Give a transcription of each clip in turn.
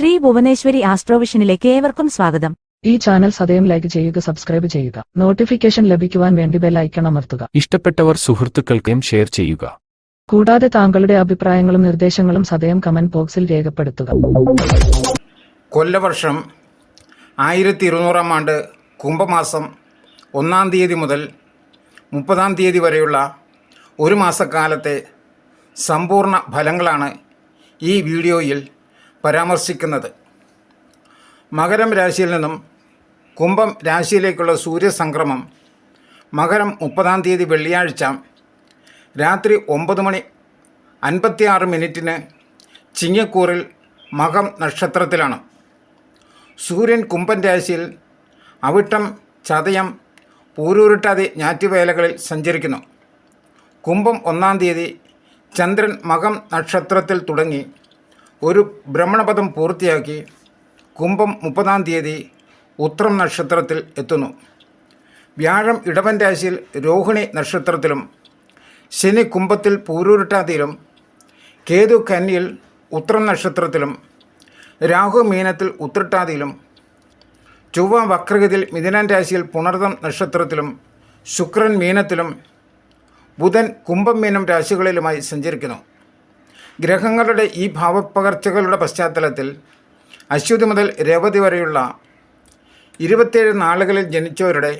ശ്രീ ഭുവനേശ്വരി ആസ്ട്രോവിഷനിലേക്ക് ഏവർക്കും സ്വാഗതം. ഈ ചാനൽ സദയം ലൈക്ക് ചെയ്യുക സബ്സ്ക്രൈബ് ചെയ്യുക. നോട്ടിഫിക്കേഷൻ ലഭിക്കുവാൻ വേണ്ടി ബെൽ ഐക്കൺ അമർത്തുക. ഇഷ്ടപ്പെട്ടവർ സുഹൃത്തുക്കൾക്കും ഷെയർ ചെയ്യുക. കൂടാതെ താങ്കളുടെ അഭിപ്രായങ്ങളും നിർദ്ദേശങ്ങളും സദയം കമന്റ് ബോക്സിൽ രേഖപ്പെടുത്തുക. കൊല്ലവർഷം ആയിരത്തി ഇരുന്നൂറാം ആണ്ട് കുംഭമാസം ഒന്നാം തീയതി മുതൽ മുപ്പതാം തീയതി വരെയുള്ള ഒരു മാസക്കാലത്തെ സമ്പൂർണ ഫലങ്ങളാണ് ഈ വീഡിയോയിൽ പരാമർശിക്കുന്നത്. മകരം രാശിയിൽ നിന്നും കുംഭം രാശിയിലേക്കുള്ള സൂര്യസംക്രമം മകരം മുപ്പതാം തീയതി വെള്ളിയാഴ്ച രാത്രി ഒമ്പത് മണി അൻപത്തിയാറ് മിനിറ്റിന് ചിങ്ങക്കൂറിൽ മകം നക്ഷത്രത്തിലാണ്. സൂര്യൻ കുംഭൻ രാശിയിൽ അവിട്ടം ചതയം പൂരൂരുട്ടാതി ഞാറ്റുവേലകളിൽ സഞ്ചരിക്കുന്നു. കുംഭം ഒന്നാം തീയതി ചന്ദ്രൻ മകം നക്ഷത്രത്തിൽ തുടങ്ങി ഒരു ഭ്രമണപഥം പൂർത്തിയാക്കി കുംഭം മുപ്പതാം തീയതി ഉത്രം നക്ഷത്രത്തിൽ എത്തുന്നു. വ്യാഴം ഇടവൻ രാശിയിൽ രോഹിണി നക്ഷത്രത്തിലും ശനി കുംഭത്തിൽ പൂരൂരുട്ടാതിയിലും കേതു കന്നിയിൽ ഉത്രം നക്ഷത്രത്തിലും രാഹു മീനത്തിൽ ഉത്രട്ടാതിയിലും ചൊവ്വ വക്രഗതിയിൽ മിഥുനാൻ രാശിയിൽ പുണർതം നക്ഷത്രത്തിലും ശുക്രൻ മീനത്തിലും ബുധൻ കുംഭം മീനം രാശികളിലുമായി സഞ്ചരിക്കുന്നു. ഗ്രഹങ്ങളുടെ ഈ ഭാവപ്പകർച്ചകളുടെ പശ്ചാത്തലത്തിൽ അശ്വതി മുതൽ രേവതി വരെയുള്ള ഇരുപത്തേഴ് നാളുകളിൽ ജനിച്ചവരുടെ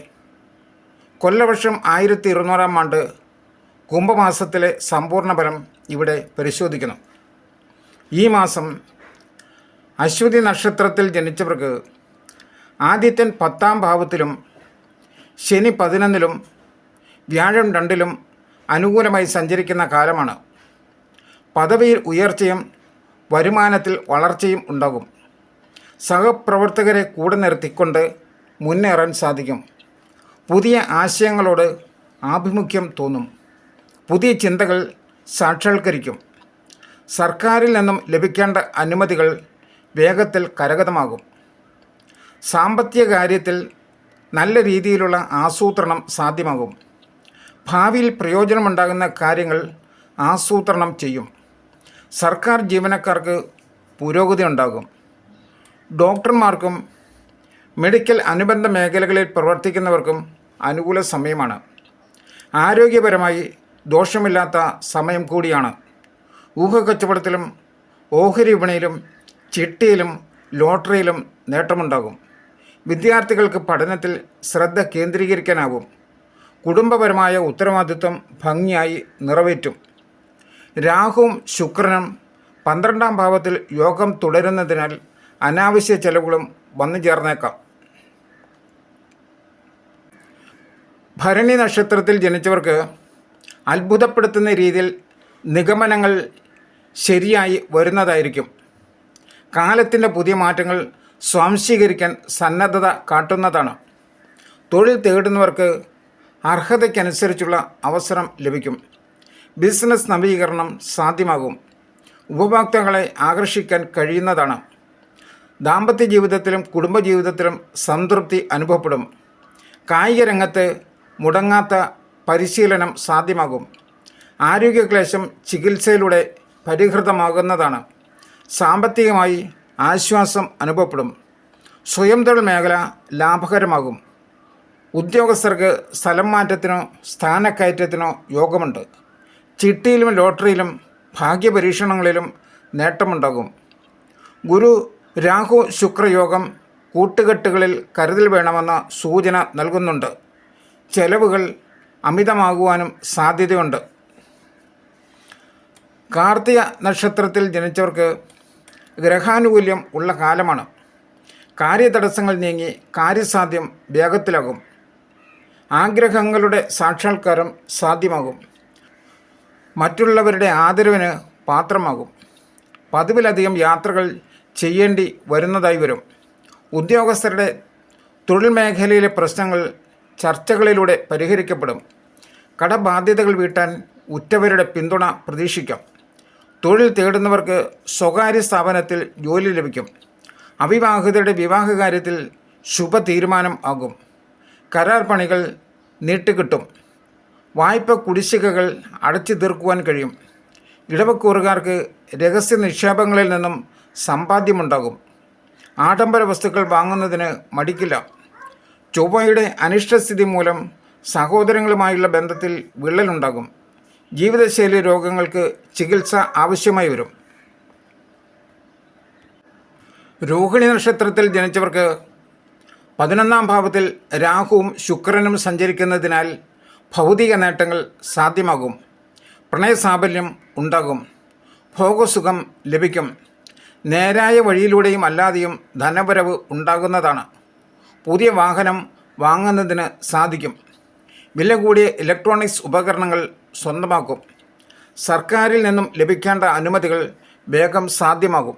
കൊല്ലവർഷം ആയിരത്തി ഇരുന്നൂറാം ആണ്ട് കുംഭമാസത്തിലെ സമ്പൂർണ ഫലം ഇവിടെ പരിശോധിക്കുന്നു. ഈ മാസം അശ്വതി നക്ഷത്രത്തിൽ ജനിച്ചവർക്ക് ആദിത്യൻ പത്താം ഭാവത്തിലും ശനി പതിനൊന്നിലും വ്യാഴം രണ്ടിലും അനുകൂലമായി സഞ്ചരിക്കുന്ന കാലമാണ്. പദവിയിൽ ഉയർച്ചയും വരുമാനത്തിൽ വളർച്ചയും ഉണ്ടാകും. സഹപ്രവർത്തകരെ കൂടെ നിർത്തിക്കൊണ്ട് മുന്നേറാൻ സാധിക്കും. പുതിയ ആശയങ്ങളോട് ആഭിമുഖ്യം തോന്നും. പുതിയ ചിന്തകൾ സാക്ഷാത്കരിക്കും. സർക്കാരിൽ നിന്നും ലഭിക്കേണ്ട അനുമതികൾ വേഗത്തിൽ കരഗതമാകും. സാമ്പത്തിക കാര്യത്തിൽ നല്ല രീതിയിലുള്ള ആസൂത്രണം സാധ്യമാകും. ഭാവിയിൽ പ്രയോജനമുണ്ടാകുന്ന കാര്യങ്ങൾ ആസൂത്രണം ചെയ്യും. സർക്കാർ ജീവനക്കാർക്ക് പുരോഗതി ഉണ്ടാകും. ഡോക്ടർമാർക്കും മെഡിക്കൽ അനുബന്ധ മേഖലകളിൽ പ്രവർത്തിക്കുന്നവർക്കും അനുകൂല സമയമാണ്. ആരോഗ്യപരമായി ദോഷമില്ലാത്ത സമയം കൂടിയാണ്. ഊഹക്കച്ചവടത്തിലും ഓഹരി വിപണിയിലും ചിട്ടിയിലും ലോട്ടറിയിലും നേട്ടമുണ്ടാകും. വിദ്യാർത്ഥികൾക്ക് പഠനത്തിൽ ശ്രദ്ധ കേന്ദ്രീകരിക്കാനാകും. കുടുംബപരമായ ഉത്തരവാദിത്വം ഭംഗിയായി നിറവേറ്റും. രാഹുവും ശുക്രനും പന്ത്രണ്ടാം ഭാവത്തിൽ യോഗം തുടരുന്നതിനാൽ അനാവശ്യ ചെലവുകളും വന്നു ചേർന്നേക്കാം. ഭരണി നക്ഷത്രത്തിൽ ജനിച്ചവർക്ക് അത്ഭുതപ്പെടുത്തുന്ന രീതിയിൽ നിഗമനങ്ങൾ ശരിയായി വരുന്നതായിരിക്കും. കാലത്തിന്റെ പുതിയ മാറ്റങ്ങൾ സ്വാംശീകരിക്കാൻ സന്നദ്ധത കാട്ടുന്നതാണ്. തൊഴിൽ തേടുന്നവർക്ക് അർഹതയ്ക്കനുസരിച്ചുള്ള അവസരം ലഭിക്കും. ബിസിനസ് നവീകരണം സാധ്യമാകും. ഉപഭോക്താക്കളെ ആകർഷിക്കാൻ കഴിയുന്നതാണ്. ദാമ്പത്യ ജീവിതത്തിലും കുടുംബജീവിതത്തിലും സംതൃപ്തി അനുഭവപ്പെടും. കായിക രംഗത്ത് മുടങ്ങാത്ത പരിശീലനം സാധ്യമാകും. ആരോഗ്യക്ലേശം ചികിത്സയിലൂടെ പരിഹൃതമാകുന്നതാണ്. സാമ്പത്തികമായി ആശ്വാസം അനുഭവപ്പെടും. സ്വയം തൊഴിൽ മേഖല ലാഭകരമാകും. ഉദ്യോഗസ്ഥർക്ക് സ്ഥലം മാറ്റത്തിനോ സ്ഥാനക്കയറ്റത്തിനോ യോഗമുണ്ട്. ചിട്ടിയിലും ലോട്ടറിയിലും ഭാഗ്യപരീക്ഷണങ്ങളിലും നേട്ടമുണ്ടാകും. ഗുരു രാഹു ശുക്രയോഗം കൂട്ടുകെട്ടുകളിൽ കരുതൽ വേണമെന്ന സൂചന നൽകുന്നുണ്ട്. ചെലവുകൾ അമിതമാകുവാനും സാധ്യതയുണ്ട്. കാർത്തിക നക്ഷത്രത്തിൽ ജനിച്ചവർക്ക് ഗ്രഹാനുകൂല്യം ഉള്ള കാലമാണ്. കാര്യതടസ്സങ്ങൾ നീങ്ങി കാര്യസാധ്യം വേഗത്തിലാകും. ആഗ്രഹങ്ങളുടെ സാക്ഷാത്കാരം സാധ്യമാകും. മറ്റുള്ളവരുടെ ആദരവിന് പാത്രമാകും. പതിവിലധികം യാത്രകൾ ചെയ്യേണ്ടി വരുന്നതായി വരും. ഉദ്യോഗസ്ഥരുടെ തൊഴിൽ മേഖലയിലെ പ്രശ്നങ്ങൾ ചർച്ചകളിലൂടെ പരിഹരിക്കപ്പെടും. കടബാധ്യതകൾ വീട്ടാൻ ഉറ്റവരുടെ പിന്തുണ പ്രതീക്ഷിക്കാം. തൊഴിൽ തേടുന്നവർക്ക് സ്വകാര്യ സ്ഥാപനത്തിൽ ജോലി ലഭിക്കും. അവിവാഹിതരുടെ വിവാഹകാര്യത്തിൽ ശുഭ തീരുമാനം ആകും. കരാർ പണികൾ നീട്ടിക്കിട്ടും. വായ്പ കുടിശ്ശികകൾ അടച്ചു തീർക്കുവാൻ കഴിയും. ഇടവക്കൂറുകാർക്ക് രഹസ്യ നിക്ഷേപങ്ങളിൽ നിന്നും സമ്പാദ്യമുണ്ടാകും. ആഡംബര വസ്തുക്കൾ വാങ്ങുന്നതിന് മടിക്കില്ല. ചൊവ്വയുടെ അനിഷ്ടസ്ഥിതി മൂലം സഹോദരങ്ങളുമായുള്ള ബന്ധത്തിൽ വിള്ളലുണ്ടാകും. ജീവിതശൈലി രോഗങ്ങൾക്ക് ചികിത്സ ആവശ്യമായി വരും. രോഹിണി നക്ഷത്രത്തിൽ ജനിച്ചവർക്ക് പതിനൊന്നാം ഭാവത്തിൽ രാഹുവും ശുക്രനും സഞ്ചരിക്കുന്നതിനാൽ ഭൗതിക നേട്ടങ്ങൾ സാധ്യമാകും. പ്രണയസാഫല്യം ഉണ്ടാകും. ഭോഗസുഖം ലഭിക്കും. നേരായ വഴിയിലൂടെയും അല്ലാതെയും ധനവരവ് ഉണ്ടാകുന്നതാണ്. പുതിയ വാഹനം വാങ്ങുന്നതിന് സാധിക്കും. വില കൂടിയ ഇലക്ട്രോണിക്സ് ഉപകരണങ്ങൾ സ്വന്തമാക്കും. സർക്കാരിൽ നിന്നും ലഭിക്കേണ്ട അനുമതികൾ വേഗം സാധ്യമാകും.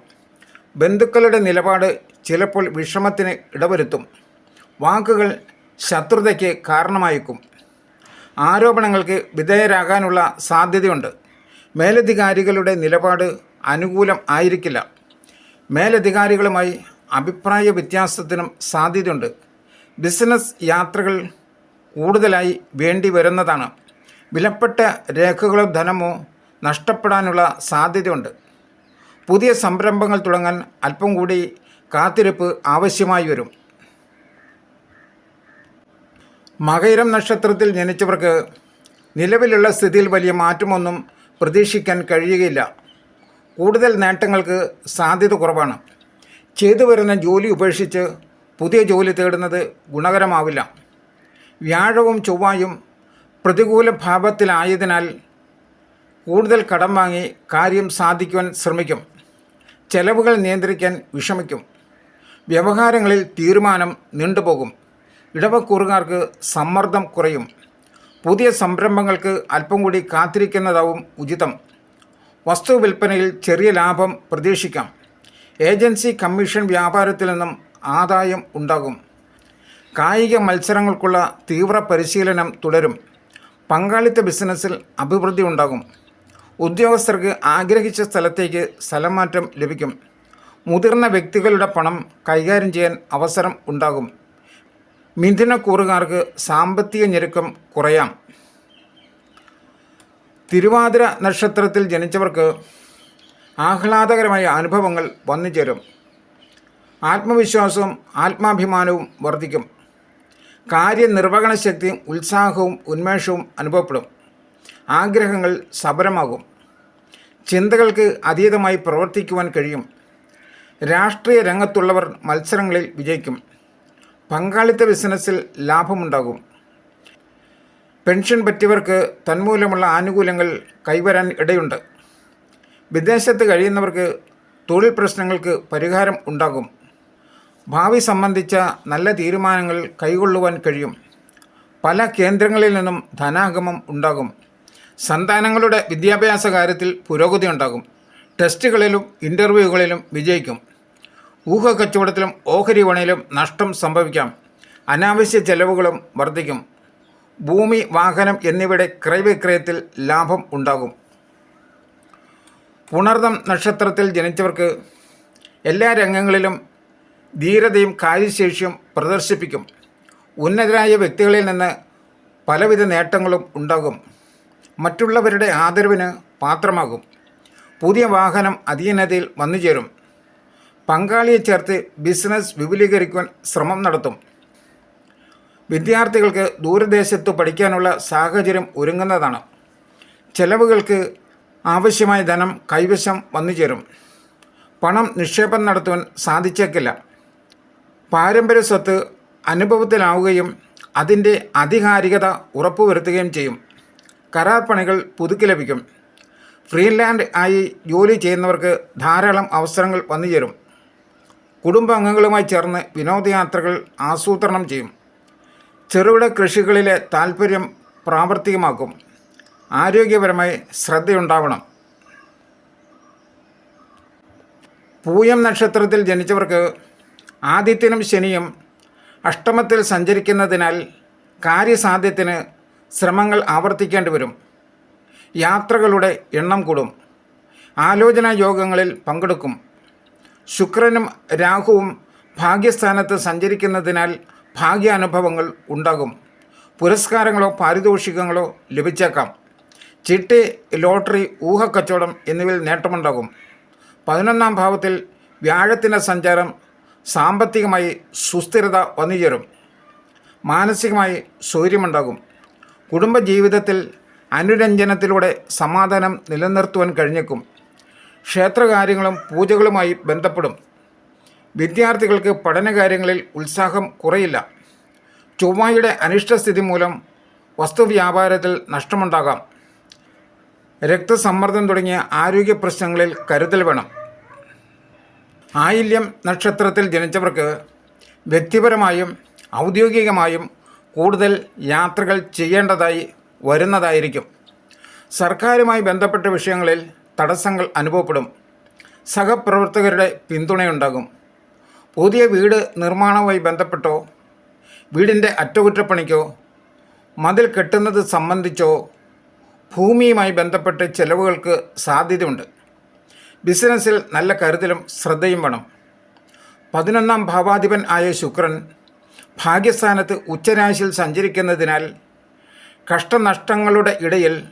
ബന്ധുക്കളുടെ നിലപാട് ചിലപ്പോൾ വിഷമത്തിന് ഇടവരുത്തും. വാക്കുകൾ ശത്രുതയ്ക്ക് കാരണമായേക്കും. ആരോപണങ്ങൾക്ക് വിധേയരാകാനുള്ള സാധ്യതയുണ്ട്. മേലധികാരികളുടെ നിലപാട് അനുകൂലം ആയിരിക്കില്ല. മേലധികാരികളുമായി അഭിപ്രായ വ്യത്യാസത്തിനും സാധ്യതയുണ്ട്. ബിസിനസ് യാത്രകൾ കൂടുതലായി വേണ്ടി വരുന്നതാണ് വിലപ്പെട്ട രേഖകളോ ധനമോ നഷ്ടപ്പെടാനുള്ള സാധ്യതയുണ്ട്. പുതിയ സംരംഭങ്ങൾ തുടങ്ങാൻ അല്പം കൂടി കാത്തിരിപ്പ് ആവശ്യമായി വരും. മകയിരം നക്ഷത്രത്തിൽ ജനിച്ചവർക്ക് നിലവിലുള്ള സ്ഥിതിയിൽ വലിയ മാറ്റമൊന്നും പ്രതീക്ഷിക്കാൻ കഴിയുകയില്ല. കൂടുതൽ നേട്ടങ്ങൾക്ക് സാധ്യത കുറവാണ്. ചെയ്തു വരുന്ന ജോലി ഉപേക്ഷിച്ച് പുതിയ ജോലി തേടുന്നത് ഗുണകരമാവില്ല. വ്യാഴവും ചൊവ്വായും പ്രതികൂല ഭാവത്തിലായതിനാൽ കൂടുതൽ കടം വാങ്ങി കാര്യം സാധിക്കുവാൻ ശ്രമിക്കും. ചെലവുകൾ നിയന്ത്രിക്കാൻ വിഷമിക്കും. വ്യവഹാരങ്ങളിൽ തീരുമാനം നീണ്ടുപോകും. ഇടവക്കൂറുകാർക്ക് സമ്മർദ്ദം കുറയും. പുതിയ സംരംഭങ്ങൾക്ക് അല്പം കൂടി കാത്തിരിക്കുന്നതാവും ഉചിതം. വസ്തു വിൽപ്പനയിൽ ചെറിയ ലാഭം പ്രതീക്ഷിക്കാം. ഏജൻസി കമ്മീഷൻ വ്യാപാരത്തിൽ നിന്നും ആദായം ഉണ്ടാകും. കായിക മത്സരങ്ങൾക്കുള്ള തീവ്ര പരിശീലനം തുടരും. പങ്കാളിത്ത ബിസിനസ്സിൽ അഭിവൃദ്ധി ഉണ്ടാകും. ഉദ്യോഗസ്ഥർക്ക് ആഗ്രഹിച്ച സ്ഥലത്തേക്ക് സ്ഥലമാറ്റം ലഭിക്കും. മുതിർന്ന വ്യക്തികളുടെ പണം കൈകാര്യം ചെയ്യാൻ അവസരം ഉണ്ടാകും. മിഥുനക്കൂറുകാർക്ക് സാമ്പത്തിക ഞെരുക്കം കുറയാം. തിരുവാതിര നക്ഷത്രത്തിൽ ജനിച്ചവർക്ക് ആഹ്ലാദകരമായ അനുഭവങ്ങൾ വന്നു ചേരും ആത്മവിശ്വാസവും ആത്മാഭിമാനവും വർദ്ധിക്കും. കാര്യനിർവഹണ ശക്തിയും ഉത്സാഹവും ഉന്മേഷവും അനുഭവപ്പെടും. ആഗ്രഹങ്ങൾ സബരമാകും ചിന്തകൾക്ക് അതീതമായി പ്രവർത്തിക്കുവാൻ കഴിയും. രാഷ്ട്രീയ രംഗത്തുള്ളവർ മത്സരങ്ങളിൽ വിജയിക്കും. പങ്കാളിത്ത ബിസിനസ്സിൽ ലാഭമുണ്ടാകും. പെൻഷൻ പറ്റിയവർക്ക് തന്മൂലമുള്ള ആനുകൂല്യങ്ങൾ കൈവരാൻ ഇടയുണ്ട്. വിദേശത്ത് കഴിയുന്നവർക്ക് തൊഴിൽ പ്രശ്നങ്ങൾക്ക് പരിഹാരം ഉണ്ടാകും. ഭാവി സംബന്ധിച്ച നല്ല തീരുമാനങ്ങൾ കൈകൊള്ളുവാൻ കഴിയും. പല കേന്ദ്രങ്ങളിൽ നിന്നും ധനാഗമം ഉണ്ടാകും. സന്താനങ്ങളുടെ വിദ്യാഭ്യാസ കാര്യത്തിൽ പുരോഗതി ഉണ്ടാകും. ടെസ്റ്റുകളിലും ഇന്റർവ്യൂകളിലും വിജയിക്കും. ഊഹക്കച്ചവടത്തിലും ഓഹരി വിപണിയിലും നഷ്ടം സംഭവിക്കാം. അനാവശ്യ ചെലവുകളും വർദ്ധിക്കും. ഭൂമി വാഹനം എന്നിവയുടെ ക്രയവിക്രയത്തിൽ ലാഭം ഉണ്ടാകും. പുണർദം നക്ഷത്രത്തിൽ ജനിച്ചവർക്ക് എല്ലാ രംഗങ്ങളിലും ധീരതയും കാര്യശേഷിയും പ്രദർശിപ്പിക്കും. ഉന്നതരായ വ്യക്തികളിൽ നിന്ന് പലവിധ നേട്ടങ്ങളും ഉണ്ടാകും. മറ്റുള്ളവരുടെ ആദരവിന് പാത്രമാകും. പുതിയ വാഹനം അധീനതയിൽ വന്നുചേരും. പങ്കാളിയെ ചേർത്ത് ബിസിനസ് വിപുലീകരിക്കുവാൻ ശ്രമം നടത്തും. വിദ്യാർത്ഥികൾക്ക് ദൂരദേശത്ത് പഠിക്കാനുള്ള സാഹചര്യം ഒരുങ്ങുന്നതാണ്. ചെലവുകൾക്ക് ആവശ്യമായ ധനം കൈവശം വന്നു ചേരും. പണം നിക്ഷേപം നടത്തുവാൻ സാധിച്ചേക്കില്ല. പാരമ്പര്യ സ്വത്ത് അനുഭവത്തിലാവുകയും അതിന്റെ അധികാരികത ഉറപ്പുവരുത്തുകയും ചെയ്യും. കരാർ പണികൾ പുതുക്കി ലഭിക്കും. ഫ്രീലാൻഡ് ആയി ജോലി ചെയ്യുന്നവർക്ക് ധാരാളം അവസരങ്ങൾ വന്നുചേരും കുടുംബാംഗങ്ങളുമായി ചേർന്ന് വിനോദയാത്രകൾ ആസൂത്രണം ചെയ്യും. ചെറുകിട കൃഷികളിലെ താൽപ്പര്യം പ്രാവർത്തികമാക്കും. ആരോഗ്യപരമായി ശ്രദ്ധയുണ്ടാവണം. പൂയം നക്ഷത്രത്തിൽ ജനിച്ചവർക്ക് ആദിത്യനും ശനിയും അഷ്ടമത്തിൽ സഞ്ചരിക്കുന്നതിനാൽ കാര്യസാധ്യത്തിന് ശ്രമങ്ങൾ ആവർത്തിക്കേണ്ടി വരും. യാത്രകളുടെ എണ്ണം കൂടും. ആലോചനാ യോഗങ്ങളിൽ പങ്കെടുക്കും. ശുക്രനും രാഹുവും ഭാഗ്യസ്ഥാനത്ത് സഞ്ചരിക്കുന്നതിനാൽ ഭാഗ്യാനുഭവങ്ങൾ ഉണ്ടാകും. പുരസ്കാരങ്ങളോ പാരിതോഷികങ്ങളോ ലഭിച്ചേക്കാം. ചിട്ടി ലോട്ടറി ഊഹക്കച്ചവടം എന്നിവയിൽ നേട്ടമുണ്ടാകും. പതിനൊന്നാം ഭാവത്തിൽ വ്യാഴത്തിന്റെ സഞ്ചാരം സാമ്പത്തികമായി സുസ്ഥിരത വന്നുചേരും. മാനസികമായി സൗര്യമുണ്ടാകും കുടുംബജീവിതത്തിൽ അനുരഞ്ജനത്തിലൂടെ സമാധാനം നിലനിർത്തുവാൻ കഴിഞ്ഞേക്കും. ക്ഷേത്രകാര്യങ്ങളും പൂജകളുമായി ബന്ധപ്പെടും. വിദ്യാർത്ഥികൾക്ക് പഠനകാര്യങ്ങളിൽ ഉത്സാഹം കുറയില്ല. ചൊവ്വയുടെ അനിഷ്ടസ്ഥിതി മൂലം വസ്തുവ്യാപാരത്തിൽ നഷ്ടമുണ്ടാകാം. രക്തസമ്മർദ്ദം തുടങ്ങിയ ആരോഗ്യ പ്രശ്നങ്ങളിൽ കരുതൽ വേണം. ആയില്യം നക്ഷത്രത്തിൽ ജനിച്ചവർക്ക് വ്യക്തിപരമായും ഔദ്യോഗികമായും കൂടുതൽ യാത്രകൾ ചെയ്യേണ്ടതായി വരുന്നതായിരിക്കും. സർക്കാരുമായി ബന്ധപ്പെട്ട വിഷയങ്ങളിൽ തടസ്സങ്ങൾ അനുഭവപ്പെടും. സഹപ്രവർത്തകരുടെ പിന്തുണയുണ്ടാകും. പുതിയ വീട് നിർമ്മാണവുമായി ബന്ധപ്പെട്ടോ വീടിന്റെ അറ്റകുറ്റപ്പണിക്കോ മതിൽ കെട്ടുന്നത് സംബന്ധിച്ചോ ഭൂമിയുമായി ബന്ധപ്പെട്ട് ചെലവുകൾക്ക് സാധ്യതയുണ്ട്. ബിസിനസ്സിൽ നല്ല കരുതലും ശ്രദ്ധയും വേണം. പതിനൊന്നാം ഭാവാധിപൻ ആയ ശുക്രൻ ഭാഗ്യസ്ഥാനത്ത് ഉച്ചരാശിയിൽ സഞ്ചരിക്കുന്നതിനാൽ കഷ്ടനഷ്ടങ്ങളുടെ ഇടയിൽ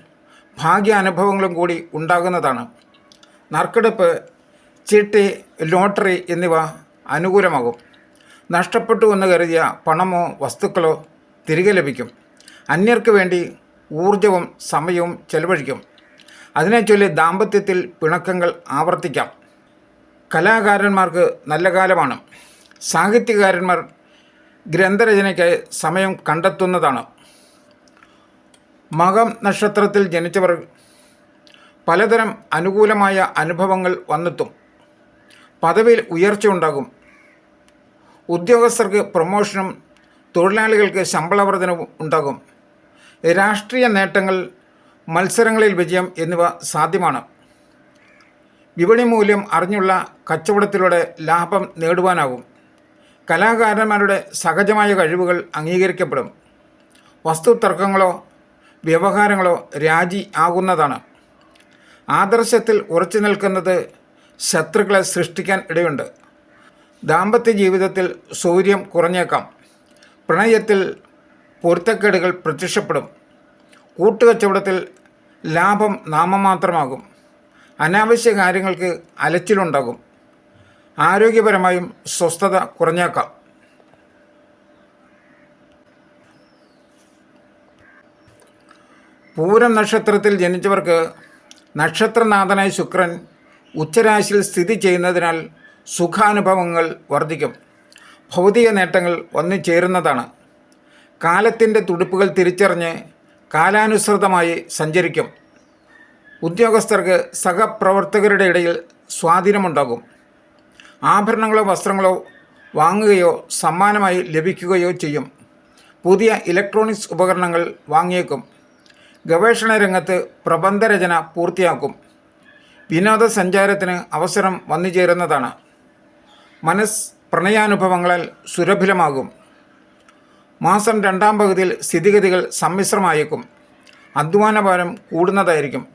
ഭാഗ്യാനുഭവങ്ങളും കൂടി ഉണ്ടാകുന്നതാണ്. നറുക്കെടുപ്പ് ചീട്ടി ലോട്ടറി എന്നിവ അനുകൂലമാകും. നഷ്ടപ്പെട്ടു എന്ന് കരുതിയ പണമോ വസ്തുക്കളോ തിരികെ ലഭിക്കും. അന്യർക്ക് വേണ്ടി ഊർജവും സമയവും ചെലവഴിക്കും. അതിനെ ചൊല്ലി ദാമ്പത്യത്തിൽ പിണക്കങ്ങൾ ആവർത്തിക്കാം. കലാകാരന്മാർക്ക് നല്ല കാലമാണ്. സാഹിത്യകാരന്മാർ ഗ്രന്ഥരചനയ്ക്കായി സമയം കണ്ടെത്തുന്നതാണ്. മകം നക്ഷത്രത്തിൽ ജനിച്ചവർ പലതരം അനുകൂലമായ അനുഭവങ്ങൾ വന്നെത്തും. പദവിയിൽ ഉയർച്ച ഉണ്ടാകും. ഉദ്യോഗസ്ഥർക്ക് പ്രൊമോഷനും തൊഴിലാളികൾക്ക് ശമ്പളവർധനവും ഉണ്ടാകും. രാഷ്ട്രീയ നേട്ടങ്ങൾ മത്സരങ്ങളിൽ വിജയം എന്നിവ സാധ്യമാണ്. വിപണി മൂല്യം അറിഞ്ഞുള്ള കച്ചവടത്തിലൂടെ ലാഭം നേടുവാനാകും. കലാകാരന്മാരുടെ സഹജമായ കഴിവുകൾ അംഗീകരിക്കപ്പെടും. വസ്തുതർക്കങ്ങളോ വ്യവഹാരങ്ങളോ രാജി ആകുന്നതാണ്. ആദർശത്തിൽ ഉറച്ചു നിൽക്കുന്നത് ശത്രുക്കളെ സൃഷ്ടിക്കാൻ ഇടയുണ്ട്. ദാമ്പത്യ ജീവിതത്തിൽ സൗര്യം കുറഞ്ഞേക്കാം. പ്രണയത്തിൽ പൊരുത്തക്കേടുകൾ പ്രത്യക്ഷപ്പെടും. കൂട്ടുകച്ചവടത്തിൽ ലാഭം നാമമാത്രമാകും. അനാവശ്യ കാര്യങ്ങൾക്ക് അലച്ചിലുണ്ടാകും. ആരോഗ്യപരമായും സ്വസ്ഥത കുറഞ്ഞേക്കാം. പൂരം നക്ഷത്രത്തിൽ ജനിച്ചവർക്ക് നക്ഷത്രനാഥനായ ശുക്രൻ ഉച്ചരാശിയിൽ സ്ഥിതി ചെയ്യുന്നതിനാൽ സുഖാനുഭവങ്ങൾ വർദ്ധിക്കും. ഭൗതിക നേട്ടങ്ങൾ വന്നു ചേരുന്നതാണ് കാലത്തിന്റെ തുടിപ്പുകൾ തിരിച്ചറിഞ്ഞ് കാലാനുസൃതമായി സഞ്ചരിക്കും. ഉദ്യോഗസ്ഥർക്ക് സഹപ്രവർത്തകരുടെ ഇടയിൽ സ്വാധീനമുണ്ടാകും. ആഭരണങ്ങളോ വസ്ത്രങ്ങളോ വാങ്ങുകയോ സമ്മാനമായി ലഭിക്കുകയോ ചെയ്യും. പുതിയ ഇലക്ട്രോണിക്സ് ഉപകരണങ്ങൾ വാങ്ങിയേക്കും. ഗവേഷണ രംഗത്ത് പ്രബന്ധരചന പൂർത്തിയാക്കും. വിനോദസഞ്ചാരത്തിന് അവസരം വന്നു ചേരുന്നതാണ് മനസ് പ്രണയാനുഭവങ്ങളാൽ സുരഭിലമാകും. മാസം രണ്ടാം പകുതിയിൽ സ്ഥിതിഗതികൾ സമ്മിശ്രമായേക്കും. അധ്വാനഭാരം കൂടുന്നതായിരിക്കും.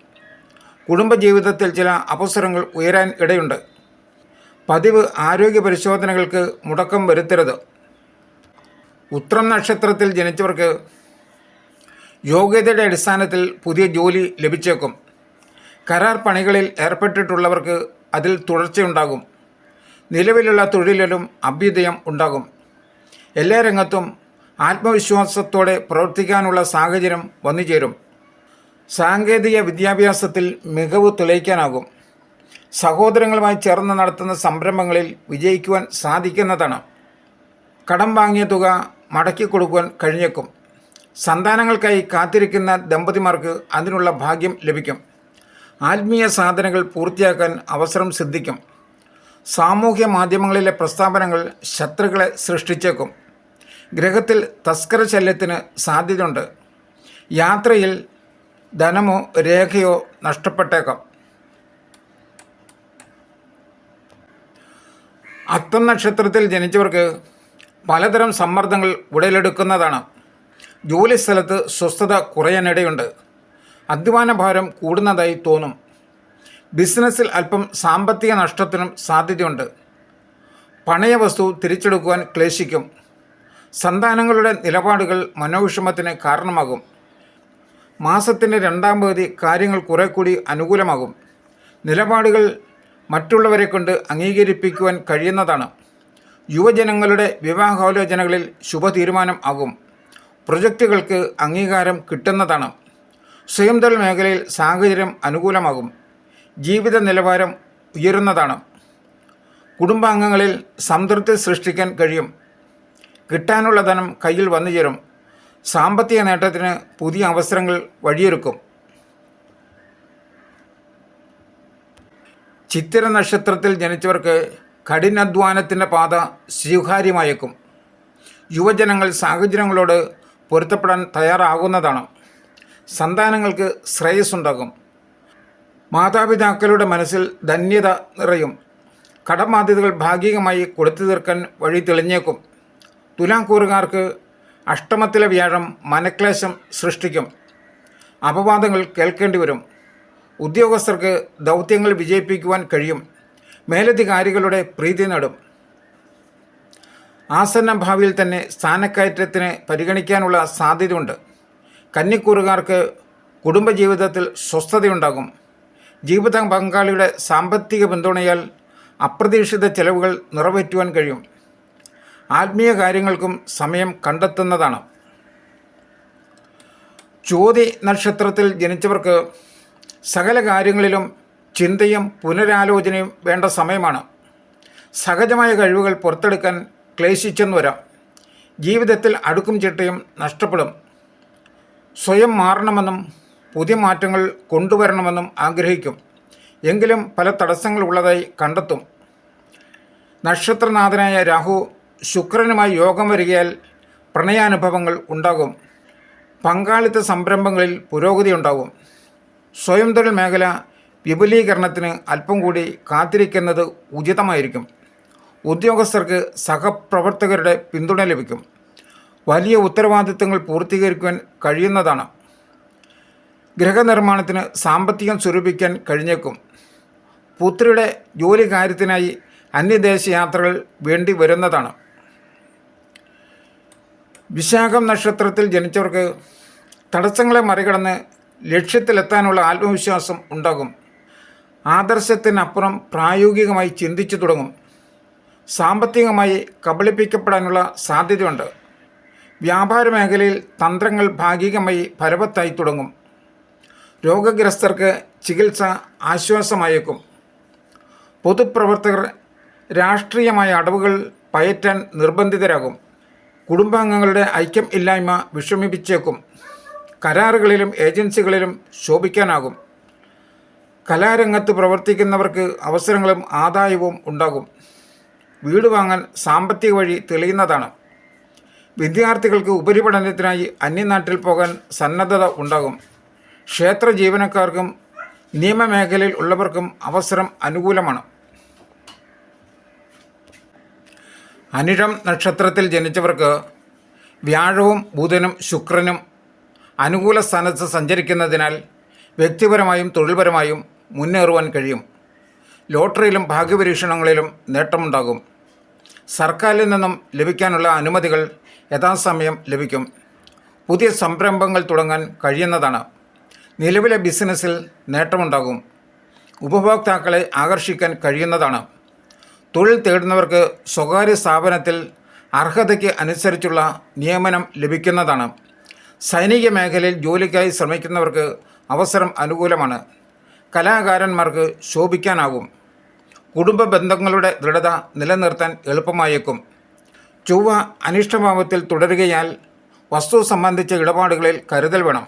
കുടുംബജീവിതത്തിൽ ചില അവസരങ്ങൾ ഉയരാൻ ഇടയുണ്ട്. പതിവ് ആരോഗ്യ പരിശോധനകൾക്ക് മുടക്കം വരുത്തരുത്. ഉത്രം നക്ഷത്രത്തിൽ ജനിച്ചവർക്ക് യോഗ്യതയുടെ അടിസ്ഥാനത്തിൽ പുതിയ ജോലി ലഭിച്ചേക്കും. കരാർ പണികളിൽ ഏർപ്പെട്ടിട്ടുള്ളവർക്ക് അതിൽ തുടർച്ചയുണ്ടാകും. നിലവിലുള്ള തൊഴിലിലും അഭ്യുദയം ഉണ്ടാകും. എല്ലാ രംഗത്തും ആത്മവിശ്വാസത്തോടെ പ്രവർത്തിക്കാനുള്ള സാഹചര്യം വന്നുചേരും. സാങ്കേതിക വിദ്യാഭ്യാസത്തിൽ മികവ് തെളിയിക്കാനാകും. സഹോദരങ്ങളുമായി ചേർന്ന് നടത്തുന്ന സംരംഭങ്ങളിൽ വിജയിക്കുവാൻ സാധിക്കുന്നതാണ്. കടം വാങ്ങിയ തുക മടക്കി കൊടുക്കുവാൻ കഴിഞ്ഞേക്കും. സന്താനങ്ങൾക്കായി കാത്തിരിക്കുന്ന ദമ്പതിമാർക്ക് അതിനുള്ള ഭാഗ്യം ലഭിക്കും. ആത്മീയ സാധനങ്ങൾ പൂർത്തിയാക്കാൻ അവസരം സിദ്ധിക്കും. സാമൂഹ്യ മാധ്യമങ്ങളിലെ പ്രസ്താവനകൾ ശത്രുക്കളെ സൃഷ്ടിച്ചേക്കും. ഗ്രഹത്തിൽ തസ്കര ശല്യത്തിന് സാധ്യതയുണ്ട്. യാത്രയിൽ ധനമോ രേഖയോ നഷ്ടപ്പെട്ടേക്കാം. അത്തം നക്ഷത്രത്തിൽ ജനിച്ചവർക്ക് പലതരം സമ്മർദ്ദങ്ങൾ ഉടലെടുക്കുന്നതാണ്. ജോലി സ്ഥലത്ത് സ്വസ്ഥത കുറയാനിടയുണ്ട്. അധ്വാന ഭാരം കൂടുന്നതായി തോന്നും. ബിസിനസ്സിൽ അല്പം സാമ്പത്തിക നഷ്ടത്തിനും സാധ്യതയുണ്ട്. പണയ വസ്തു തിരിച്ചെടുക്കുവാൻ ക്ലേശിക്കും. സന്താനങ്ങളുടെ നിലപാടുകൾ മനോവിഷമത്തിന് കാരണമാകും. മാസത്തിന്റെ രണ്ടാം പകുതി കാര്യങ്ങൾ കുറെ കൂടി അനുകൂലമാകും. നിലപാടുകൾ മറ്റുള്ളവരെ കൊണ്ട് അംഗീകരിപ്പിക്കുവാൻ കഴിയുന്നതാണ്. യുവജനങ്ങളുടെ വിവാഹാലോചനകളിൽ ശുഭതീരുമാനം ആകും. പ്രൊജക്റ്റുകൾക്ക് അംഗീകാരം കിട്ടുന്നതാണ്. സ്വയം തൊഴിൽ മേഖലയിൽ സാഹചര്യം അനുകൂലമാകും. ജീവിത നിലവാരം ഉയരുന്നതാണ്. കുടുംബാംഗങ്ങളിൽ സംതൃപ്തി സൃഷ്ടിക്കാൻ കഴിയും. കിട്ടാനുള്ള ധനം കയ്യിൽ വന്നു ചേരും. സാമ്പത്തിക നേട്ടത്തിന് പുതിയ അവസരങ്ങൾ വഴിയൊരുക്കും. ചിത്തിര നക്ഷത്രത്തിൽ ജനിച്ചവർക്ക് കഠിനാധ്വാനത്തിന്റെ പാത സ്വീകാര്യമായേക്കും. യുവജനങ്ങൾ സാഹചര്യങ്ങളോട് പൊരുത്തപ്പെടാൻ തയ്യാറാകുന്നതാണ്. സന്താനങ്ങൾക്ക് ശ്രേയസ്സുണ്ടാകും. മാതാപിതാക്കളുടെ മനസ്സിൽ ധന്യത നിറയും. കടബാധ്യതകൾ ഭാഗികമായി കൊടുത്തു തീർക്കാൻ വഴി തെളിഞ്ഞേക്കും. തുലാക്കൂറുകാർക്ക് അഷ്ടമത്തിലെ വ്യാഴം മനക്ലേശം സൃഷ്ടിക്കും. അപവാദങ്ങൾ കേൾക്കേണ്ടി വരും. ഉദ്യോഗസ്ഥർക്ക് ദൗത്യങ്ങൾ വിജയിപ്പിക്കുവാൻ കഴിയും. മേലധികാരികളുടെ പ്രീതി നേടും. ആസന്ന ഭാവിയിൽ തന്നെ സ്ഥാനക്കയറ്റത്തിന് പരിഗണിക്കാനുള്ള സാധ്യതയുണ്ട്. കന്നിക്കൂറുകാർക്ക് കുടുംബജീവിതത്തിൽ സ്വസ്ഥതയുണ്ടാകും. ജീവിത പങ്കാളിയുടെ സാമ്പത്തിക പിന്തുണയാൽ അപ്രതീക്ഷിത ചെലവുകൾ നിറവേറ്റുവാൻ കഴിയും. ആത്മീയ കാര്യങ്ങൾക്കും സമയം കണ്ടെത്തുന്നതാണ്. ചോതി നക്ഷത്രത്തിൽ ജനിച്ചവർക്ക് സകല കാര്യങ്ങളിലും ചിന്തയും പുനരാലോചനയും വേണ്ട സമയമാണ്. സഹജമായ കഴിവുകൾ പുറത്തെടുക്കാൻ ക്ലേശിച്ചെന്ന് വരാം. ജീവിതത്തിൽ അടുക്കും ചിട്ടയും നഷ്ടപ്പെടും. സ്വയം മാറണമെന്നും പുതിയ മാറ്റങ്ങൾ കൊണ്ടുവരണമെന്നും ആഗ്രഹിക്കും. എങ്കിലും പല തടസ്സങ്ങൾ ഉള്ളതായി കണ്ടെത്തും. നക്ഷത്രനാഥനായ രാഹു ശുക്രനുമായി യോഗം വരികയാൽ പ്രണയാനുഭവങ്ങൾ ഉണ്ടാകും. പങ്കാളിത്ത സംരംഭങ്ങളിൽ പുരോഗതി ഉണ്ടാകും. സ്വയം തൊഴിൽ മേഖല വിപുലീകരണത്തിന് അല്പം കൂടി കാത്തിരിക്കുന്നത് ഉചിതമായിരിക്കും. ഉദ്യോഗസ്ഥർക്ക് സഹപ്രവർത്തകരുടെ പിന്തുണ ലഭിക്കും. വലിയ ഉത്തരവാദിത്തങ്ങൾ പൂർത്തീകരിക്കുവാൻ കഴിയുന്നതാണ്. ഗൃഹനിർമ്മാണത്തിന് സാമ്പത്തികം സ്വരൂപിക്കാൻ കഴിഞ്ഞേക്കും. പുത്രിയുടെ ജോലി കാര്യത്തിനായി അന്യദേശ യാത്രകൾ വേണ്ടി വരുന്നതാണ്. വിശാഖം നക്ഷത്രത്തിൽ ജനിച്ചവർക്ക് തടസ്സങ്ങളെ മറികടന്ന് ലക്ഷ്യത്തിലെത്താനുള്ള ആത്മവിശ്വാസം ഉണ്ടാകും. ആദർശത്തിനപ്പുറം പ്രായോഗികമായി ചിന്തിച്ചു തുടങ്ങും. സാമ്പത്തികമായി കബളിപ്പിക്കപ്പെടാനുള്ള സാധ്യതയുണ്ട്. വ്യാപാര മേഖലയിൽ തന്ത്രങ്ങൾ ഭാഗികമായി ഫലവത്തായി തുടങ്ങും. രോഗഗ്രസ്തർക്ക് ചികിത്സ ആശ്വാസമായേക്കും. പൊതുപ്രവർത്തകർ രാഷ്ട്രീയമായ അടവുകൾ പയറ്റാൻ നിർബന്ധിതരാകും. കുടുംബാംഗങ്ങളുടെ ഐക്യം ഇല്ലായ്മ വിഷമിപ്പിച്ചേക്കും. കരാറുകളിലും ഏജൻസികളിലും ശോഭിക്കാനാകും. കലാരംഗത്ത് പ്രവർത്തിക്കുന്നവർക്ക് അവസരങ്ങളും ആദായവും ഉണ്ടാകും. വീട് വാങ്ങാൻ സാമ്പത്തിക വഴി തെളിയുന്നതാണ്. വിദ്യാർത്ഥികൾക്ക് ഉപരിപഠനത്തിനായി അന്യനാട്ടിൽ പോകാൻ സന്നദ്ധത ഉണ്ടാകും. ക്ഷേത്ര ജീവനക്കാർക്കും നിയമമേഖലയിൽ ഉള്ളവർക്കും അവസരം അനുകൂലമാണ്. അനിഴം നക്ഷത്രത്തിൽ ജനിച്ചവർക്ക് വ്യാഴവും ബുധനും ശുക്രനും അനുകൂല സ്ഥാനത്ത് സഞ്ചരിക്കുന്നതിനാൽ വ്യക്തിപരമായും തൊഴിൽപരമായും മുന്നേറുവാൻ കഴിയും. ലോട്ടറിയിലും ഭാഗ്യപരീക്ഷണങ്ങളിലും നേട്ടമുണ്ടാകും. സർക്കാരിൽ നിന്നും ലഭിക്കാനുള്ള അനുമതികൾ യഥാസമയം ലഭിക്കും. പുതിയ സംരംഭങ്ങൾ തുടങ്ങാൻ കഴിയുന്നതാണ്. നിലവിലെ ബിസിനസ്സിൽ നേട്ടമുണ്ടാകും. ഉപഭോക്താക്കളെ ആകർഷിക്കാൻ കഴിയുന്നതാണ്. തൊഴിൽ തേടുന്നവർക്ക് സ്വകാര്യ സ്ഥാപനത്തിൽ അർഹതയ്ക്ക് അനുസരിച്ചുള്ള നിയമനം ലഭിക്കുന്നതാണ്. സൈനിക മേഖലയിൽ ജോലിക്കായി ശ്രമിക്കുന്നവർക്ക് അവസരം അനുകൂലമാണ്. കലാകാരന്മാർക്ക് ശോഭിക്കാനാകും. കുടുംബ ബന്ധങ്ങളുടെ ദൃഢത നിലനിർത്താൻ എളുപ്പമായേക്കും. ചൊവ്വ അനിഷ്ടഭാവത്തിൽ തുടരുകയാൽ വസ്തു സംബന്ധിച്ച ഇടപാടുകളിൽ കരുതൽ വേണം.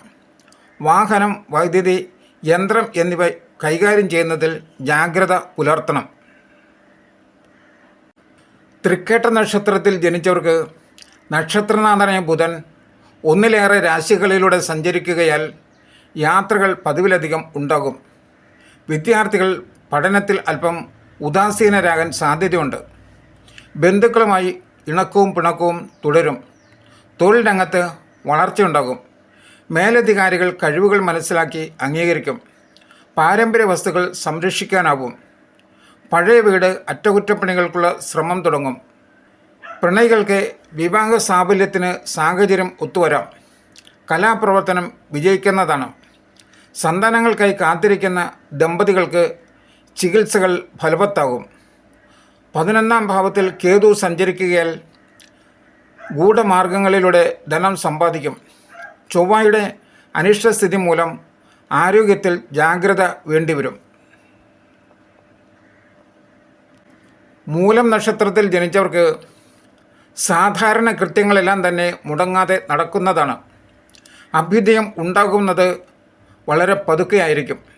വാഹനം വൈദ്യുതി യന്ത്രം എന്നിവ കൈകാര്യം ചെയ്യുന്നതിൽ ജാഗ്രത പുലർത്തണം. തൃക്കേട്ട നക്ഷത്രത്തിൽ ജനിച്ചവർക്ക് നക്ഷത്രനാഥനായ ബുധൻ ഒന്നിലേറെ രാശികളിലൂടെ സഞ്ചരിക്കുകയാൽ യാത്രകൾ പതിവിലധികം ഉണ്ടാകും. വിദ്യാർത്ഥികൾ പഠനത്തിൽ അല്പം ഉദാസീനരാകാൻ സാധ്യതയുണ്ട്. ബന്ധുക്കളുമായി ഇണക്കവും പിണക്കവും തുടരും. തൊഴിൽ രംഗത്ത് വളർച്ചയുണ്ടാകും. മേലധികാരികൾ കഴിവുകൾ മനസ്സിലാക്കി അംഗീകരിക്കും. പാരമ്പര്യ വസ്തുക്കൾ സംരക്ഷിക്കാനാവും. പഴയ വീട് അറ്റകുറ്റപ്പണികൾക്കുള്ള ശ്രമം തുടങ്ങും. പ്രണയികൾക്ക് വിവാഹ സാഫല്യത്തിന് സാഹചര്യം ഒത്തുവരാം. കലാപ്രവർത്തനം വിജയിക്കുന്നതാണ്. സന്താനങ്ങൾക്കായി കാത്തിരിക്കുന്ന ദമ്പതികൾക്ക് ചികിത്സകൾ ഫലവത്താകും. പതിനൊന്നാം ഭാവത്തിൽ കേതു സഞ്ചരിക്കുകയാൽ ഗൂഢമാർഗങ്ങളിലൂടെ ധനം സമ്പാദിക്കും. ചൊവ്വയുടെ അനിഷ്ടസ്ഥിതി മൂലം ആരോഗ്യത്തിൽ ജാഗ്രത വേണ്ടിവരും. മൂലം നക്ഷത്രത്തിൽ ജനിച്ചവർക്ക് സാധാരണ കൃത്യങ്ങളെല്ലാം തന്നെ മുടങ്ങാതെ നടക്കുന്നതാണ്. അഭ്യുദയം ഉണ്ടാകുന്നത് വളരെ പതുക്കെയായിരിക്കും.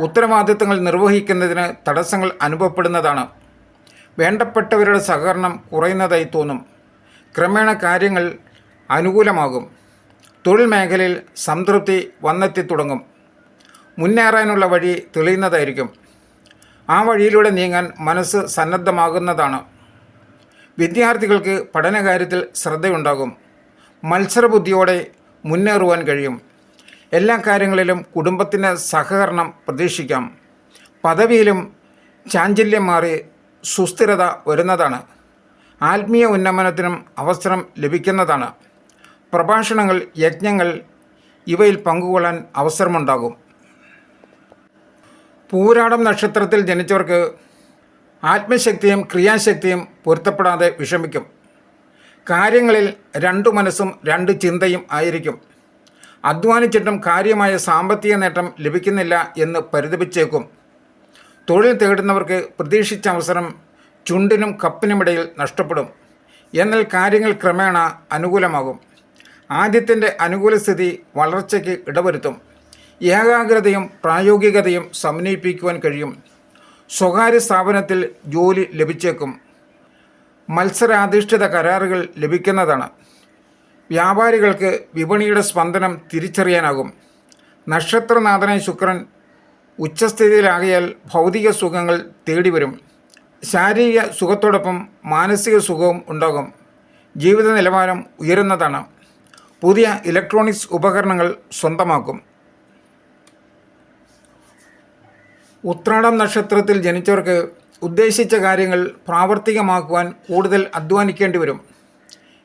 ഉത്തരവാദിത്തങ്ങൾ നിർവഹിക്കുന്നതിന് തടസ്സങ്ങൾ അനുഭവപ്പെടുന്നതാണ്. വേണ്ടപ്പെട്ടവരുടെ സഹകരണം കുറയുന്നതായി തോന്നും. ക്രമേണ കാര്യങ്ങൾ അനുകൂലമാകും. തൊഴിൽ മേഖലയിൽ സംതൃപ്തി വന്നെത്തി തുടങ്ങും. മുന്നേറാനുള്ള വഴി തെളിയുന്നതായിരിക്കും. ആ വഴിയിലൂടെ നീങ്ങാൻ മനസ്സ് സന്നദ്ധമാകുന്നതാണ്. വിദ്യാർത്ഥികൾക്ക് പഠനകാര്യത്തിൽ ശ്രദ്ധയുണ്ടാകും. മത്സരബുദ്ധിയോടെ മുന്നേറുവാൻ കഴിയും. എല്ലാ കാര്യങ്ങളിലും കുടുംബത്തിന് സഹകരണം പ്രതീക്ഷിക്കാം. പദവിയിലും ചാഞ്ചല്യം മാറി സുസ്ഥിരത വരുന്നതാണ്. ആത്മീയ ഉന്നമനത്തിനും അവസരം ലഭിക്കുന്നതാണ്. പ്രഭാഷണങ്ങൾ യജ്ഞങ്ങൾ ഇവയിൽ പങ്കുകൊള്ളാൻ അവസരമുണ്ടാകും. പൂരാടം നക്ഷത്രത്തിൽ ജനിച്ചവർക്ക് ആത്മശക്തിയും ക്രിയാശക്തിയും പൊരുത്തപ്പെടാതെ വിഷമിക്കും. കാര്യങ്ങളിൽ രണ്ടു മനസ്സും രണ്ട് ചിന്തയും ആയിരിക്കും. അധ്വാനിച്ചിട്ടും കാര്യമായ സാമ്പത്തിക നേട്ടം ലഭിക്കുന്നില്ല എന്ന് പരിതപിച്ചേക്കും. തൊഴിൽ തേടുന്നവർക്ക് പ്രതീക്ഷിച്ച അവസരം ചുണ്ടിനും കപ്പിനുമിടയിൽ നഷ്ടപ്പെടും. എന്നാൽ കാര്യങ്ങൾ ക്രമേണ അനുകൂലമാകും. ആദ്യത്തിന്റെ അനുകൂല സ്ഥിതി വളർച്ചയ്ക്ക് ഇടവരുത്തും. ഏകാഗ്രതയും പ്രായോഗികതയും സമന്വയിപ്പിക്കുവാൻ കഴിയും. സ്വകാര്യ സ്ഥാപനത്തിൽ ജോലി ലഭിച്ചേക്കും. മത്സരാധിഷ്ഠിത കരാറുകൾ ലഭിക്കുന്നതാണ്. വ്യാപാരികൾക്ക് വിപണിയുടെ സ്പന്ദനം തിരിച്ചറിയാനാകും. നക്ഷത്രനാഥനായ ശുക്രൻ ഉച്ചസ്ഥിതിയിലാകിയാൽ ഭൗതിക സുഖങ്ങൾ തേടിവരും. ശാരീരിക സുഖത്തോടൊപ്പം മാനസിക സുഖവും ഉണ്ടാകും. ജീവിത നിലവാരം ഉയരുന്നതാണ്. പുതിയ ഇലക്ട്രോണിക്സ് ഉപകരണങ്ങൾ സ്വന്തമാക്കും. ഉത്രാടം നക്ഷത്രത്തിൽ ജനിച്ചവർക്ക് ഉദ്ദേശിച്ച കാര്യങ്ങൾ പ്രാവർത്തികമാക്കുവാൻ കൂടുതൽ അധ്വാനിക്കേണ്ടി വരും.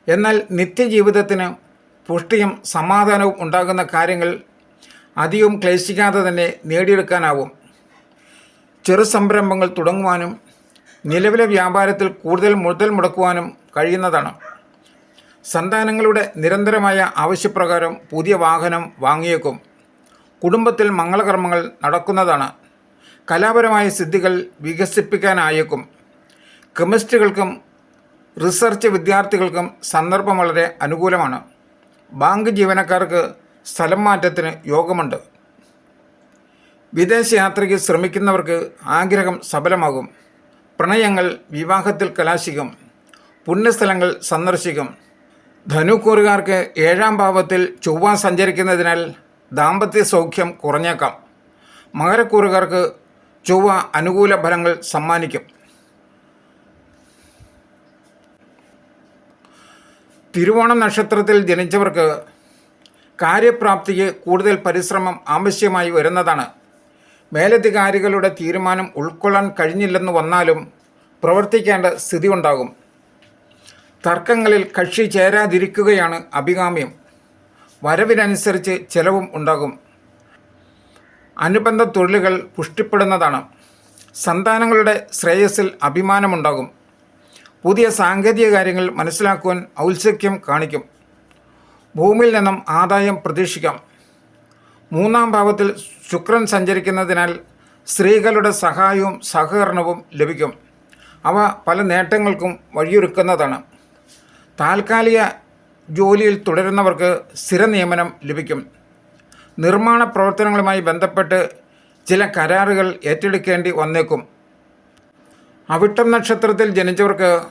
എന്നാൽ നിത്യജീവിതത്തിന് പുഷ്ടിയും സമാധാനവും ഉണ്ടാകുന്ന കാര്യങ്ങൾ അധികവും ക്ലേശിക്കാതെ തന്നെ നേടിയെടുക്കാനാവും. ചെറു സംരംഭങ്ങൾ തുടങ്ങുവാനും നിലവിലെ വ്യാപാരത്തിൽ കൂടുതൽ മുതൽ മുടക്കുവാനും കഴിയുന്നതാണ്. സന്താനങ്ങളുടെ നിരന്തരമായ ആവശ്യപ്രകാരം പുതിയ വാഹനം വാങ്ങിയേക്കും. കുടുംബത്തിൽ മംഗളകർമ്മങ്ങൾ നടക്കുന്നതാണ്. കലാപരമായ സിദ്ധികൾ വികസിപ്പിക്കാനായേക്കും. കെമിസ്ട്രികൾക്കും റിസർച്ച് വിദ്യാർത്ഥികൾക്കും സന്ദർഭം വളരെ അനുകൂലമാണ്. ബാങ്ക് ജീവനക്കാർക്ക് സ്ഥലം മാറ്റത്തിന് യോഗമുണ്ട്. വിദേശയാത്രയ്ക്ക് ശ്രമിക്കുന്നവർക്ക് ആഗ്രഹം സഫലമാകും പ്രണയങ്ങൾ വിവാഹത്തിൽ കലാശിക്കും. പുണ്യസ്ഥലങ്ങൾ സന്ദർശിക്കും. ധനുക്കൂറുകാർക്ക് ഏഴാം ഭാവത്തിൽ ചൊവ്വ സഞ്ചരിക്കുന്നതിനാൽ ദാമ്പത്യ സൗഖ്യം കുറഞ്ഞേക്കാം. മകരക്കൂറുകാർക്ക് ചൊവ്വ അനുകൂല ഫലങ്ങൾ സമ്മാനിക്കും. തിരുവോണം നക്ഷത്രത്തിൽ ജനിച്ചവർക്ക് കാര്യപ്രാപ്തിക്ക് കൂടുതൽ പരിശ്രമം ആവശ്യമായി വരുന്നതാണ്. മേലധികാരികളുടെ തീരുമാനം ഉൾക്കൊള്ളാൻ കഴിഞ്ഞില്ലെന്ന് വന്നാലും പ്രവർത്തിക്കേണ്ട സ്ഥിതി ഉണ്ടാകും തർക്കങ്ങളിൽ കക്ഷി ചേരാതിരിക്കുകയാണ് അഭികാമ്യം. വരവിനനുസരിച്ച് ചെലവും ഉണ്ടാകും. അനുബന്ധ തൊഴിലുകൾ പുഷ്ടിപ്പെടുന്നതാണ്. സന്താനങ്ങളുടെ ശ്രേയസ്സിൽ അഭിമാനമുണ്ടാകും. പുതിയ സാങ്കേതിക കാര്യങ്ങൾ മനസ്സിലാക്കുവാൻ ഔത്സുക്യം കാണിക്കും. ഭൂമിയിൽ നിന്നും ആദായം പ്രതീക്ഷിക്കാം. മൂന്നാം ഭാവത്തിൽ ശുക്രൻ സഞ്ചരിക്കുന്നതിനാൽ സ്ത്രീകളുടെ സഹായവും സഹകരണവും ലഭിക്കും. അവ പല നേട്ടങ്ങൾക്കും വഴിയൊരുക്കുന്നതാണ്. താൽക്കാലിക ജോലിയിൽ തുടരുന്നവർക്ക് സ്ഥിര നിയമനം ലഭിക്കും. നിർമ്മാണ പ്രവർത്തനങ്ങളുമായി ബന്ധപ്പെട്ട് ചില കരാറുകൾ ഏറ്റെടുക്കേണ്ടി വന്നേക്കും. അവിട്ടം നക്ഷത്രത്തിൽ ജനിച്ചവർക്ക്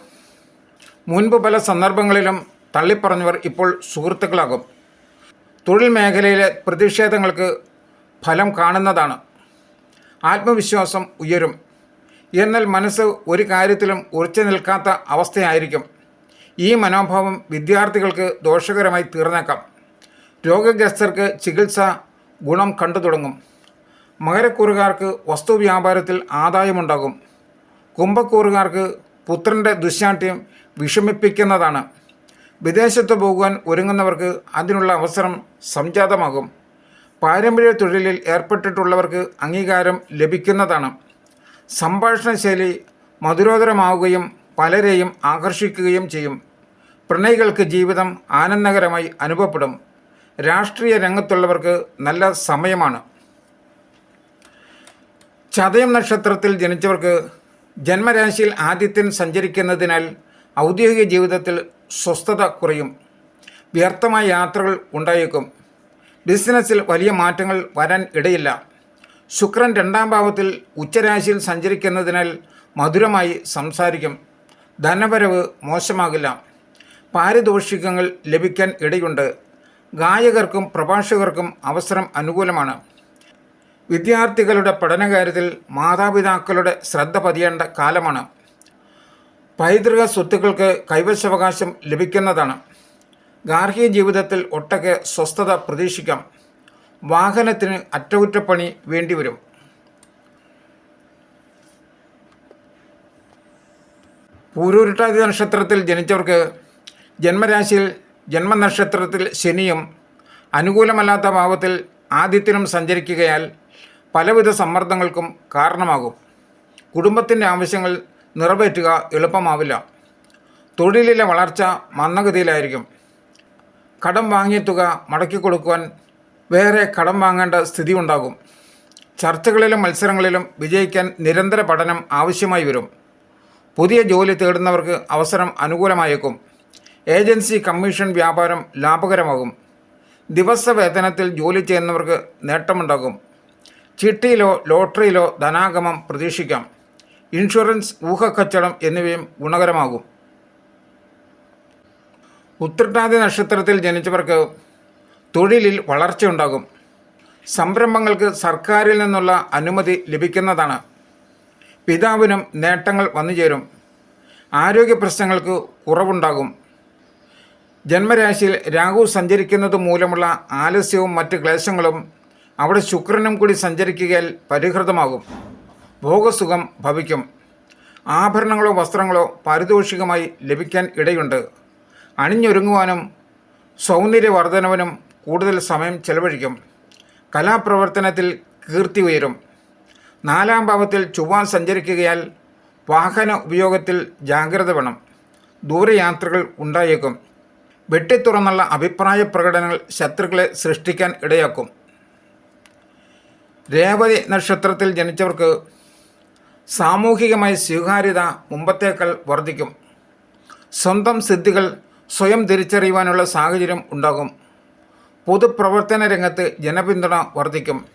മുൻപ് പല സന്ദർഭങ്ങളിലും തള്ളിപ്പറഞ്ഞവർ ഇപ്പോൾ സുഹൃത്തുക്കളാകും. തൊഴിൽ മേഖലയിലെ പ്രതിഷേധങ്ങൾക്ക് ഫലം കാണുന്നതാണ്. ആത്മവിശ്വാസം ഉയരും. എന്നാൽ മനസ്സ് ഒരു കാര്യത്തിലും ഉറച്ചു നിൽക്കാത്ത അവസ്ഥയായിരിക്കും. ഈ മനോഭാവം വിദ്യാർത്ഥികൾക്ക് ദോഷകരമായി തീർന്നേക്കാം. രോഗഗ്രസ്തർക്ക് ചികിത്സ ഗുണം കണ്ടു തുടങ്ങും. മകരക്കൂറുകാർക്ക് വസ്തുവ്യാപാരത്തിൽ ആദായമുണ്ടാകും. കുംഭക്കൂറുകാർക്ക് പുത്രന്റെ ദുശാഠ്യം വിഷമിപ്പിക്കുന്നതാണ്. വിദേശത്ത് പോകുവാൻ ഒരുങ്ങുന്നവർക്ക് അതിനുള്ള അവസരം സംജാതമാകും. പാരമ്പര്യ തൊഴിലിൽ ഏർപ്പെട്ടിട്ടുള്ളവർക്ക് അംഗീകാരം ലഭിക്കുന്നതാണ്. സംഭാഷണ ശൈലി മധുരോദരമാവുകയും പലരെയും ആകർഷിക്കുകയും ചെയ്യും. പ്രണയികൾക്ക് ജീവിതം ആനന്ദകരമായി അനുഭവപ്പെടും. രാഷ്ട്രീയ രംഗത്തുള്ളവർക്ക് നല്ല സമയമാണ്. ചതയം നക്ഷത്രത്തിൽ ജനിച്ചവർക്ക് ജന്മരാശിയിൽ ആദിത്യൻ സഞ്ചരിക്കുന്നതിനാൽ ഔദ്യോഗിക ജീവിതത്തിൽ സ്വസ്ഥത കുറയും. വ്യർത്ഥമായ യാത്രകൾ ഉണ്ടായേക്കും. ബിസിനസ്സിൽ വലിയ മാറ്റങ്ങൾ വരാൻ ഇടയില്ല. ശുക്രൻ രണ്ടാം ഭാവത്തിൽ ഉച്ചരാശിയിൽ സഞ്ചരിക്കുന്നതിനാൽ മധുരമായി സംസാരിക്കും. ധനവരവ് മോശമാകില്ല. പാരിതോഷികങ്ങൾ ലഭിക്കാൻ ഇടയുണ്ട്. ഗായകർക്കും പ്രഭാഷകർക്കും അവസരം അനുകൂലമാണ്. വിദ്യാർത്ഥികളുടെ പഠനകാര്യത്തിൽ മാതാപിതാക്കളുടെ ശ്രദ്ധ പതിയേണ്ട കാലമാണ്. പൈതൃക സ്വത്തുക്കൾക്ക് കൈവശാവകാശം ലഭിക്കുന്നതാണ്. ഗാർഹിക ജീവിതത്തിൽ ഒട്ടൊക്കെ സ്വസ്ഥത പ്രതീക്ഷിക്കാം. വാഹനത്തിന് അറ്റകുറ്റപ്പണി വേണ്ടിവരും. പൂരൂരുട്ടാതി നക്ഷത്രത്തിൽ ജനിച്ചവർക്ക് ജന്മരാശിയിൽ ജന്മനക്ഷത്രത്തിൽ ശനിയും അനുകൂലമല്ലാത്ത ഭാവത്തിൽ ആദിത്യനും സഞ്ചരിക്കുകയാൽ പലവിധ സമ്മർദ്ദങ്ങൾക്കും കാരണമാകും. കുടുംബത്തിന്റെ ആവശ്യങ്ങൾ നിറവേറ്റുക എളുപ്പമാവില്ല. തൊഴിലിലെ വളർച്ച മന്ദഗതിയിലായിരിക്കും. കടം വാങ്ങിയ തുക മടക്കി കൊടുക്കുവാൻ വേറെ കടം വാങ്ങേണ്ട സ്ഥിതി ഉണ്ടാകും. ചർച്ചകളിലും മത്സരങ്ങളിലും വിജയിക്കാൻ നിരന്തര പഠനം ആവശ്യമായി വരും. പുതിയ ജോലി തേടുന്നവർക്ക് അവസരം അനുകൂലമായേക്കും. ഏജൻസി കമ്മീഷൻ വ്യാപാരം ലാഭകരമാകും. ദിവസവേതനത്തിൽ ജോലി ചെയ്യുന്നവർക്ക് നേട്ടമുണ്ടാകും. ചിട്ടിയിലോ ലോട്ടറിയിലോ ധനാഗമം പ്രതീക്ഷിക്കാം. ഇൻഷുറൻസ് ഊഹക്കച്ചവടം എന്നിവയും ഗുണകരമാകും. ഉത്രട്ടാതി നക്ഷത്രത്തിൽ ജനിച്ചവർക്ക് തൊഴിലിൽ വളർച്ചയുണ്ടാകും. സംരംഭങ്ങൾക്ക് സർക്കാരിൽ നിന്നുള്ള അനുമതി ലഭിക്കുന്നതാണ്. പിതാവിനും നേട്ടങ്ങൾ വന്നുചേരും. ആരോഗ്യ പ്രശ്നങ്ങൾക്ക് കുറവുണ്ടാകും. ജന്മരാശിയിൽ രാഹു സഞ്ചരിക്കുന്നത് മൂലമുള്ള ആലസ്യവും മറ്റ് ക്ലേശങ്ങളും അവിടെ ശുക്രനും കൂടി സഞ്ചരിക്കുകയാൽ പരിഹൃതമാകും. ഭോഗസുഖം ഭവിക്കും. ആഭരണങ്ങളോ വസ്ത്രങ്ങളോ പാരിതോഷികമായി ലഭിക്കാൻ ഇടയുണ്ട്. അണിഞ്ഞൊരുങ്ങുവാനും സൗന്ദര്യവർദ്ധനവിനും കൂടുതൽ സമയം ചെലവഴിക്കും. കലാപ്രവർത്തനത്തിൽ കീർത്തി ഉയരും. നാലാം ഭാവത്തിൽ ചൊവ്വാൻ സഞ്ചരിക്കുകയാൽ വാഹന ഉപയോഗത്തിൽ ജാഗ്രത വേണം. ദൂരയാത്രകൾ ഉണ്ടായേക്കും. വെട്ടിത്തുറന്നുള്ള അഭിപ്രായ പ്രകടനങ്ങൾ ശത്രുക്കളെ സൃഷ്ടിക്കാൻ ഇടയാക്കും. രേവതി നക്ഷത്രത്തിൽ ജനിച്ചവർക്ക് സാമൂഹികമായ സ്വീകാര്യത മുമ്പത്തേക്കാൾ വർദ്ധിക്കും. സ്വന്തം സിദ്ധികൾ സ്വയം തിരിച്ചറിയുവാനുള്ള സാഹചര്യം ഉണ്ടാകും. പൊതുപ്രവർത്തന രംഗത്ത് ജനപിന്തുണ വർദ്ധിക്കും.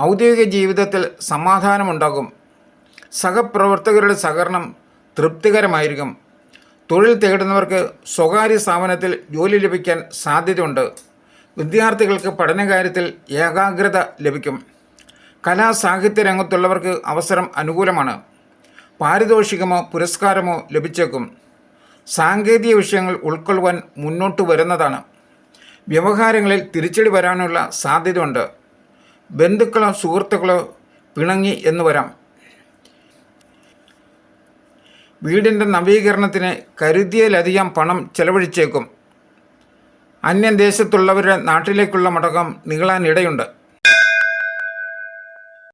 ഔദ്യോഗിക ജീവിതത്തിൽ സമാധാനമുണ്ടാകും. സഹപ്രവർത്തകരുടെ സഹകരണം തൃപ്തികരമായിരിക്കും. തൊഴിൽ തേടുന്നവർക്ക് സ്വകാര്യ സ്ഥാപനത്തിൽ ജോലി ലഭിക്കാൻ സാധ്യതയുണ്ട്. വിദ്യാർത്ഥികൾക്ക് പഠനകാര്യത്തിൽ ഏകാഗ്രത ലഭിക്കും. കലാ സാഹിത്യ രംഗത്തുള്ളവർക്ക് അവസരം അനുകൂലമാണ്. പാരിതോഷികമോ പുരസ്കാരമോ ലഭിച്ചേക്കും. സാങ്കേതിക വിഷയങ്ങൾ ഉൾക്കൊള്ളുവാൻ മുന്നോട്ട് വരുന്നതാണ്. വ്യവഹാരങ്ങളിൽ തിരിച്ചടി വരാനുള്ള സാധ്യതയുണ്ട്. ബന്ധുക്കളോ സുഹൃത്തുക്കളോ പിണങ്ങി എന്ന് വരാം. വീടിന്റെ നവീകരണത്തിന് കരുതിയിലധികം പണം ചെലവഴിച്ചേക്കും. അന്യദേശത്തുള്ളവരുടെ നാട്ടിലേക്കുള്ള മടക്കം നീളാനിടയുണ്ട്